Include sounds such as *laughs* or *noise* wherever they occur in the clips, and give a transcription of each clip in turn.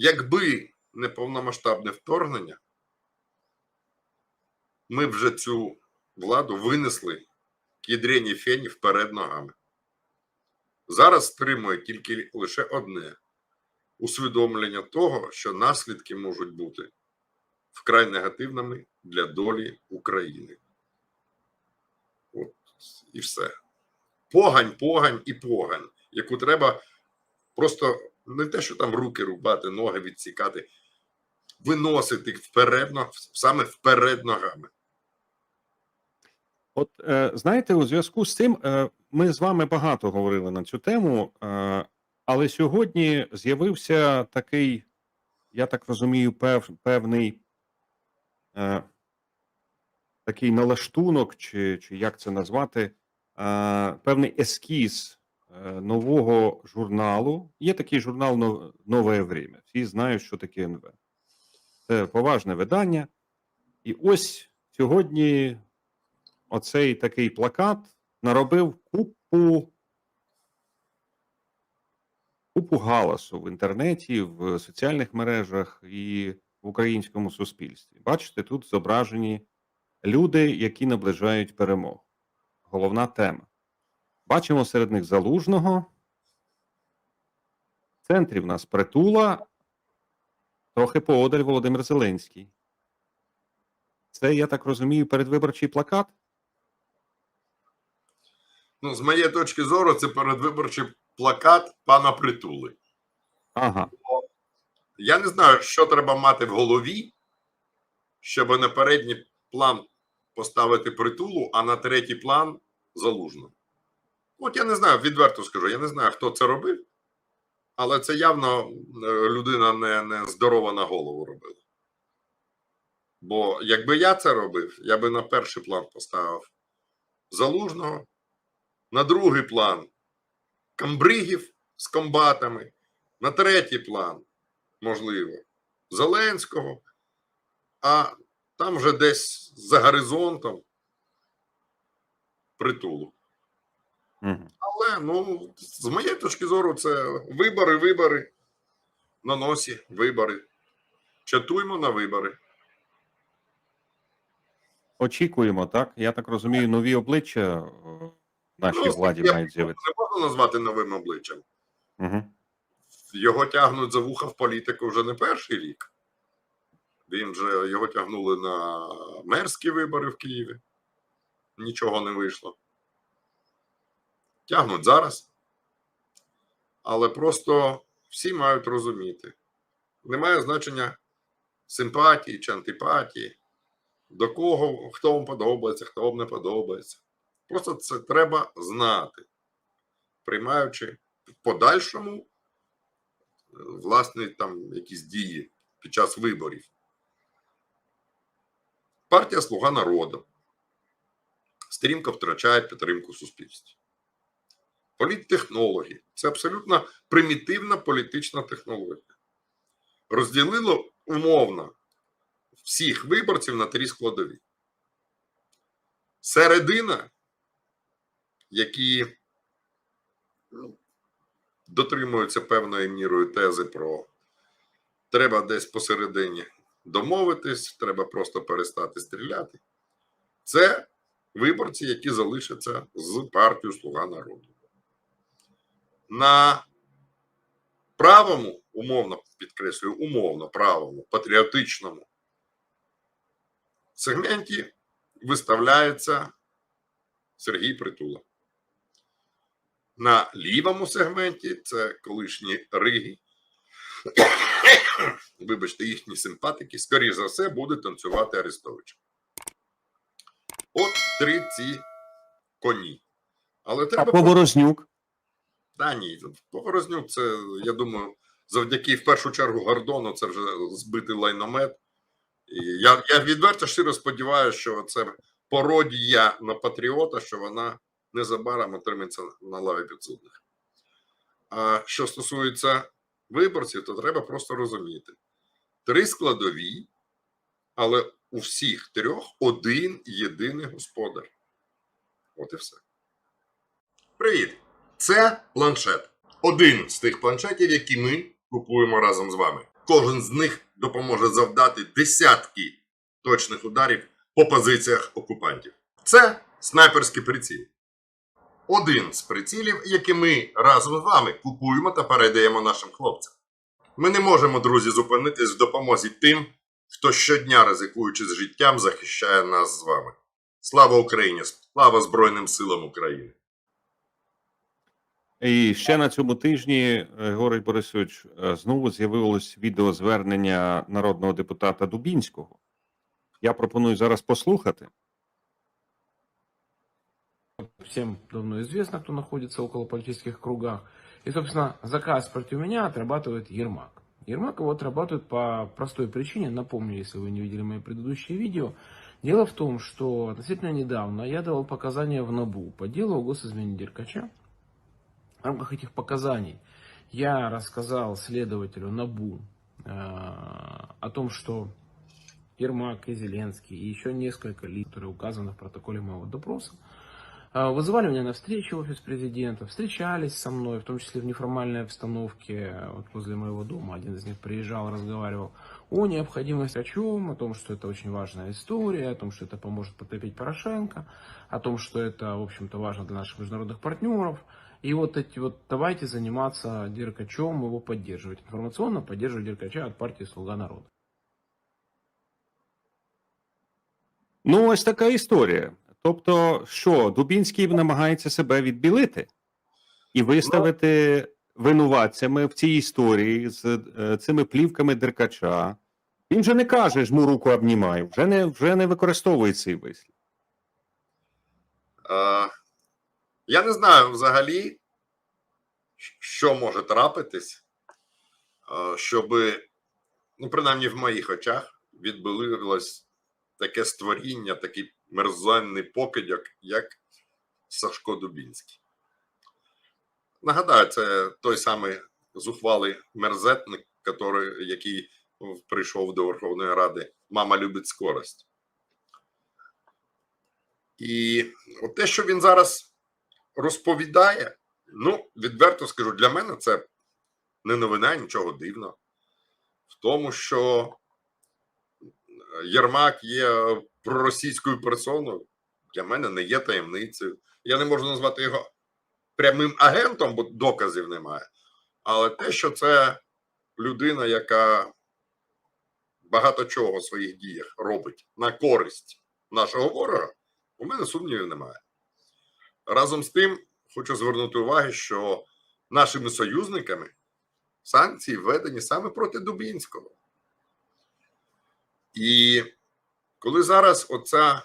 Якби не повномасштабне вторгнення, ми б вже цю владу винесли к ядрені фені вперед ногами. Зараз стримує тільки лише одне усвідомлення того, що наслідки можуть бути вкрай негативними для долі України. От і все. Погань, погань і погань, яку треба просто не те, що там руки рубати, ноги відсікати, виносити вперед, саме вперед ногами. От е, знаєте, у зв'язку з цим е, ми з вами багато говорили на цю тему, е, але сьогодні з'явився такий, я так розумію, пев, певний такий налаштунок, чи, чи як це назвати, певний ескіз нового журналу. Є такий журнал Нове Время. Всі знають, що таке НВ. Це поважне видання. І ось сьогодні оцей такий плакат наробив купу, купу галасу в інтернеті, в соціальних мережах і в українському суспільстві. Бачите, тут зображені люди, які наближають перемогу. Головна тема. Бачимо серед них залужного. В центрі в нас притула, трохи поодаль Володимир Зеленський. Це, я так розумію, передвиборчий плакат. Ну, з моєї точки зору, це передвиборчий плакат пана Притули. Ага. Я не знаю, що треба мати в голові, щоб на передній план поставити притулу, а на третій план залужно. От я не знаю, відверто скажу, я не знаю, хто це робив, але це явно е, людина не, не здорова на голову робила. Бо якби я це робив, я би на перший план поставив залужного, на другий план камбригів з комбатами, на третій план можливо, Зеленського, а там вже десь за горизонтом притулу. Але ну, з моєї точки зору, це вибори, вибори на носі, вибори. Чатуємо на вибори. Очікуємо, так? Я так розумію, нові обличчя е, в нашій Ну, владі я- мають з'явитися. Це можна назвати новим обличчям. Угу. Його тягнуть за вуха в політику вже не перший рік. Він же його тягнули на мерські вибори в Києві. Нічого не вийшло. Тягнуть зараз. Але просто всі мають розуміти. Немає значення симпатії чи антипатії, до кого, хто вам подобається, хто вам не подобається. Просто це треба знати, приймаючи в подальшому власне там якісь дії під час виборів. Партія Слуга народу стрімко втрачає підтримку суспільстві. Політтехнологи це абсолютно примітивна політична технологія. Розділило умовно всіх виборців на три складові. Середина, які ну, дотримуються певною мірою тези про треба десь посередині домовитись, треба просто перестати стріляти. Це виборці, які залишаться з партією Слуга народу. На правому, умовно підкреслюю, умовно правому, патріотичному сегменті виставляється Сергій Притула. На лівому сегменті це колишні Риги. *coughs* Вибачте, їхні симпатики, скоріш за все, будуть танцювати Арестовича. От три ці коні. Але А треба. Поворознюк. Та ні, Поворознюк, це, я думаю, завдяки в першу чергу Гордону, це вже збитий лайномет. І я, я відверто щиро сподіваюся, що це пародія на патріота, що вона незабаром отримається на лаві підсудних. А що стосується виборців, то треба просто розуміти: три складові, але у всіх трьох один єдиний господар. От і все. Привіт! Це планшет. Один з тих планшетів, які ми купуємо разом з вами. кожен з них допоможе завдати десятки точних ударів по позиціях окупантів. Це снайперський приціл. Один з прицілів, які ми разом з вами купуємо та передаємо нашим хлопцям. Ми не можемо, друзі, зупинитись в допомозі тим, хто щодня, ризикуючи з життям, захищає нас з вами. Слава Україні! Слава Збройним силам України! І ще на цьому тижні, е, Григорій Борисович, е, знову з'явилось відеозвернення народного депутата Дубінського. Я пропоную зараз послухати. всем давно известно, кто находится около политических кругах. И, собственно, заказ против меня отрабатывает Ермак. Ермак его отрабатывает по простой причине. Напомню, если вы не видели мои предыдущие видео. Дело в том, что относительно недавно я давал показания в НАБУ по делу о госизмене Деркача. В рамках этих показаний я рассказал следователю НАБУ э, о том, что Ермак и Зеленский и еще несколько лиц, которые указаны в протоколе моего допроса, а, Вызывали меня на встречу в офис президента, встречались со мной, в том числе в неформальной обстановке, вот возле моего дома. Один из них приезжал, разговаривал о необходимости о чем, о том, что это очень важная история, о том, что это поможет потопить Порошенко, о том, что это, в общем-то, важно для наших международных партнеров. И вот эти вот давайте заниматься Деркачем, его поддерживать. Информационно поддерживать Деркача от партии «Слуга народа». Ну, ось така історія. Тобто, що Дубінський намагається себе відбілити і виставити винуватцями в цій історії з е, цими плівками Деркача. Він же не каже жму руку обнімаю, вже не, вже не використовує цей вислів. Я не знаю взагалі, що може трапитись, е, щоб, ну, принаймні в моїх очах, відбилилось таке створіння, такий мерзенний покидьок, як Сашко Дубінський. Нагадаю, це той самий зухвалий мерзетник, який прийшов до Верховної Ради. Мама любить скорость. І от те, що він зараз розповідає, ну, відверто скажу, для мене це не новина, нічого дивного. В тому, що Єрмак є проросійською персоною, для мене не є таємницею. Я не можу назвати його прямим агентом, бо доказів немає. Але те, що це людина, яка багато чого в своїх діях робить на користь нашого ворога, у мене сумнівів немає. Разом з тим, хочу звернути увагу, що нашими союзниками санкції введені саме проти Дубінського. І коли зараз оця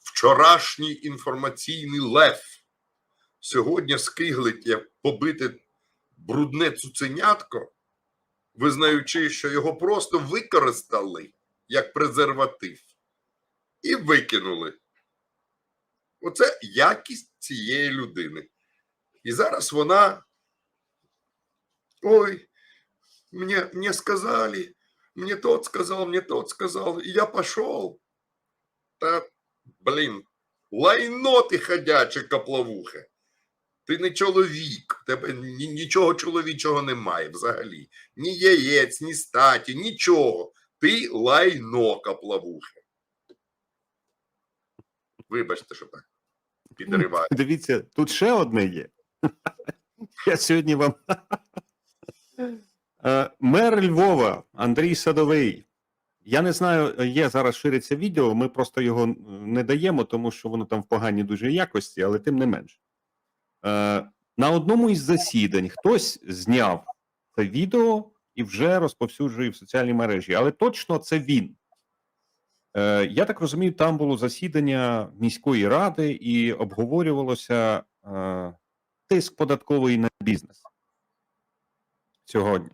вчорашній інформаційний лев сьогодні скиглить як побите брудне цуценятко, визнаючи, що його просто використали як презерватив і викинули. Оце якість цієї людини. І зараз вона. Ой, мені, мені сказали, мені тот сказав, мені тот сказав, і я пішов. Та, блін, лайно ти ходяче каплавухе. Ти не чоловік, в тебе ні- нічого чоловічого немає взагалі. Ні яєць, ні статі, нічого. Ти лайно каплавухе. Вибачте, що так. Підриваю. *laughs* Дивіться, тут ще одне є. *laughs* Я сьогодні вам. *laughs* Е, Мер Львова Андрій Садовий. Я не знаю, є зараз шириться відео. Ми просто його не даємо, тому що воно там в поганій дуже якості, але тим не менш. Е, На одному із засідань хтось зняв це відео і вже розповсюджує в соціальній мережі, але точно це він. Е, Я так розумію, там було засідання міської ради і обговорювалося е, тиск податковий на бізнес сьогодні.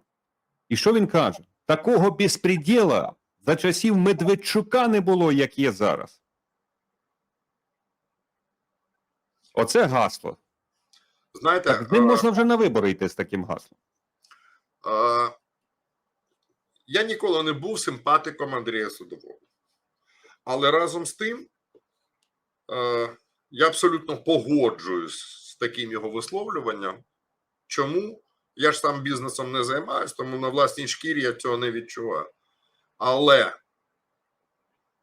І що він каже? Такого безпреділа за часів Медведчука не було, як є зараз. Оце гасло. Знаєте, Так, з ним е, можна вже на вибори йти з таким гаслом. Е, Я ніколи не був симпатиком Андрія Судового. Але разом з тим, е, я абсолютно погоджуюсь з таким його висловлюванням. Чому? Я ж сам бізнесом не займаюся, тому на власній шкірі я цього не відчуваю. Але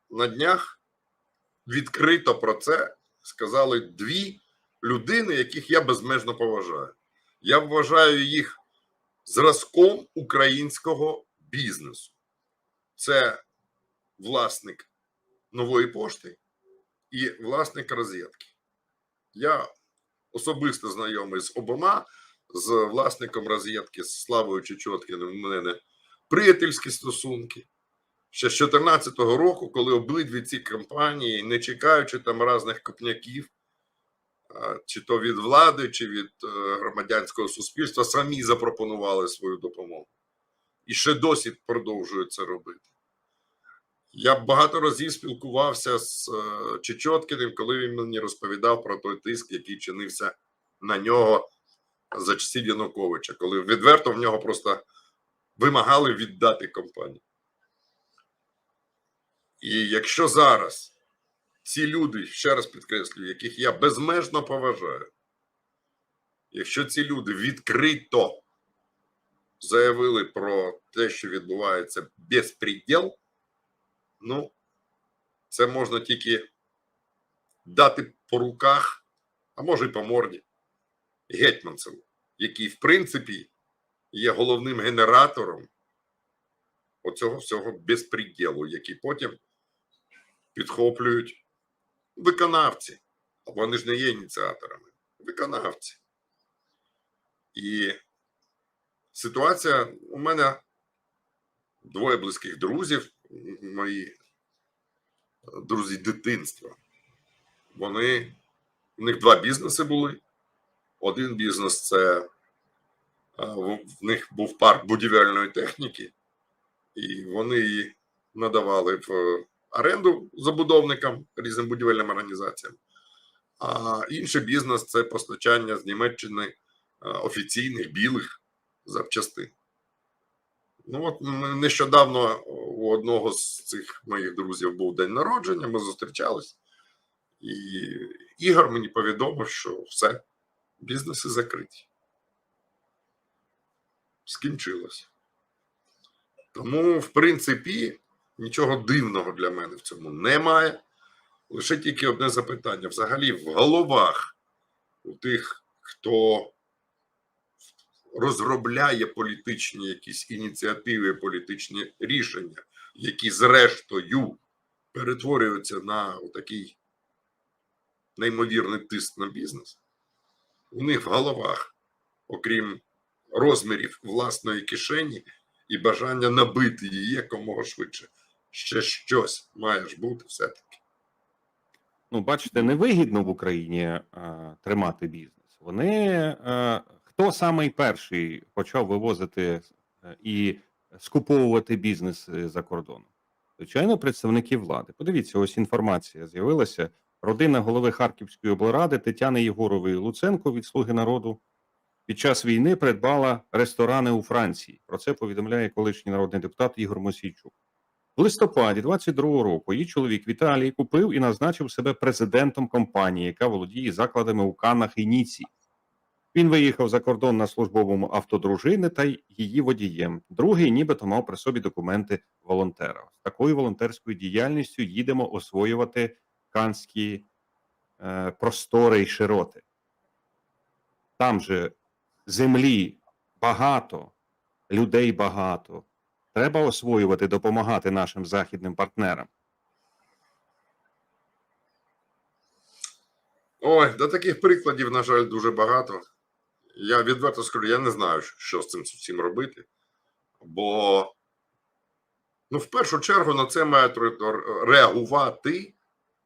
на днях відкрито про це сказали дві людини, яких я безмежно поважаю. Я вважаю їх зразком українського бізнесу. Це власник нової пошти і власник розетки. Я особисто знайомий з обома, з власником розетки, з Славою Чечоткіним, у мене приятельські стосунки. Ще з 2014 року, коли обидві ці компанії, не чекаючи там різних копняків, чи то від влади, чи від е, громадянського суспільства, самі запропонували свою допомогу. І ще досі продовжують це робити. Я багато разів спілкувався з е, Чечоткіним, коли він мені розповідав про той тиск, який чинився на нього за часів Януковича, коли відверто в нього просто вимагали віддати компанію. І якщо зараз ці люди, ще раз підкреслюю, яких я безмежно поважаю, якщо ці люди відкрито заявили про те, що відбувається безпреділ, ну, це можна тільки дати по руках, а може й по морді Гетьманцеву, який, в принципі, є головним генератором оцього всього безпреділу, який потім підхоплюють виконавці. А вони ж не є ініціаторами, виконавці. І ситуація у мене двоє близьких друзів, мої друзі дитинства. Вони, у них два бізнеси були. Один бізнес це в в них був парк будівельної техніки, і вони її надавали в е, оренду забудовникам, різним будівельним організаціям. А інший бізнес це постачання з Німеччини е, офіційних білих запчастин. Ну от нещодавно у одного з цих моїх друзів був день народження, ми зустрічались, і Ігор мені повідомив, що все, бізнеси закриті. Скінчилось. Тому, в принципі, нічого дивного для мене в цьому немає. Лише тільки одне запитання: взагалі, в головах у тих, хто розробляє політичні якісь ініціативи, політичні рішення, які зрештою перетворюються на такий неймовірний тиск на бізнес, у них в головах, окрім розмірів власної кишені і бажання набити її якомога швидше, ще щось має ж бути все-таки. Ну, бачите, невигідно в Україні е, тримати бізнес. Вони е, хто самий перший почав вивозити е, і скуповувати бізнес е, за кордоном? Звичайно, представники влади. Подивіться, ось інформація з'явилася. Родина голови Харківської облради Тетяни Єгорової Луценко від Слуги народу під час війни придбала ресторани у Франції. Про це повідомляє колишній народний депутат Ігор Мосійчук. В листопаді 22-го року її чоловік Віталій купив і назначив себе президентом компанії, яка володіє закладами у Каннах і Ніці. Він виїхав за кордон на службовому авто дружини та її водієм. Другий нібито мав при собі документи волонтера. З такою волонтерською діяльністю їдемо освоювати канські е, простори й широти. Там же землі багато, людей багато. Треба освоювати, допомагати нашим західним партнерам. Ой, до таких прикладів, на жаль, дуже багато. Я відверто скажу, я не знаю, що з цим всім робити. Бо, ну, в першу чергу на це мають реагувати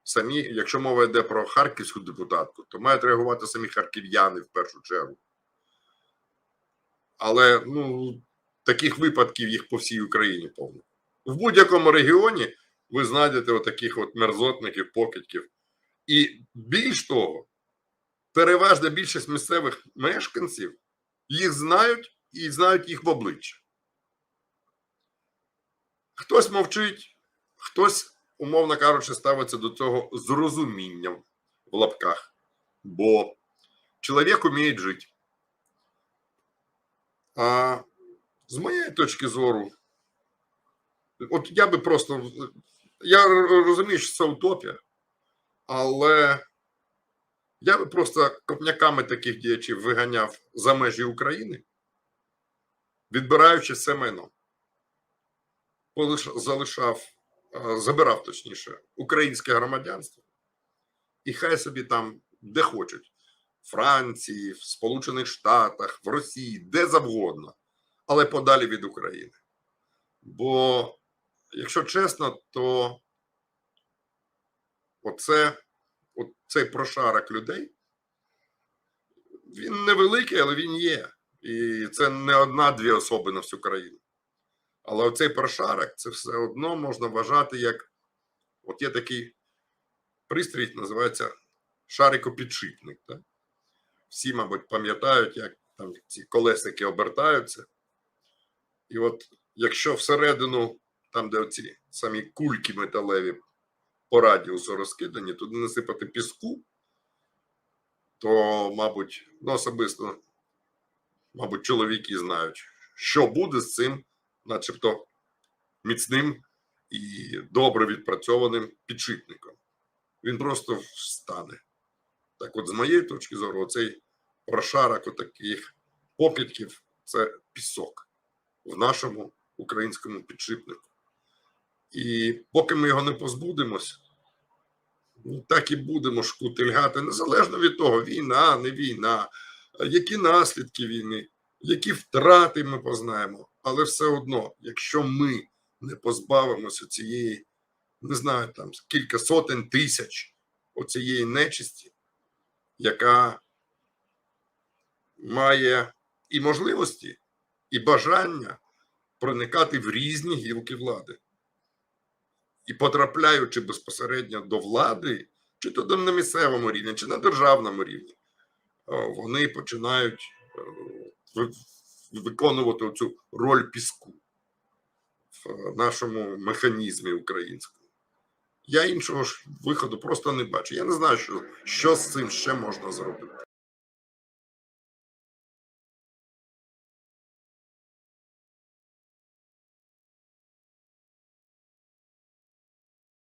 самі, якщо мова йде про харківську депутатку, то мають реагувати самі харків'яни в першу чергу. Але ну, таких випадків їх по всій Україні повно. В будь-якому регіоні ви знайдете отаких от мерзотників, покидьків. І більш того, переважна більшість місцевих мешканців їх знають і знають їх в обличчя. Хтось мовчить, хтось, умовно кажучи, ставиться до цього з розумінням в лапках. Бо чоловік уміє жити. А з моєї точки зору, от я би просто. Я розумію, що це утопія, але я би просто копняками таких діячів виганяв за межі України, відбираючи все майно. Залишав, е, забирав точніше, українське громадянство, і хай собі там де хочуть. Франції, в Сполучених Штатах, в Росії, де завгодно, але подалі від України. Бо, якщо чесно, то оце, оцей прошарок людей, він невеликий, але він є. І це не одна-дві особи на всю країну. Але оцей прошарок це все одно можна вважати як. От є такий пристрій, називається шарикопідшипник. Так? всі, мабуть, пам'ятають, як там ці колесики обертаються. І от якщо всередину, там, де оці самі кульки металеві по радіусу розкидані, туди насипати піску, то, мабуть, ну, особисто, мабуть, чоловіки знають, що буде з цим, начебто, міцним і добре відпрацьованим підшипником. Він просто встане. Так от, з моєї точки зору, оцей прошарок отаких покидьків це пісок в нашому українському підшипнику. І поки ми його не позбудемось, так і будемо шкутильгати, незалежно від того, війна, не війна, які наслідки війни, які втрати ми познаємо. Але все одно, якщо ми не позбавимося цієї, не знаю, там кілька сотень тисяч оцієї нечисті, яка має і можливості, і бажання проникати в різні гілки влади. І потрапляючи безпосередньо до влади, чи то на місцевому рівні, чи на державному рівні, вони починають е, виконувати цю роль піску в нашому механізмі українському. Я іншого ж виходу просто не бачу. Я не знаю, що, що з цим ще можна зробити.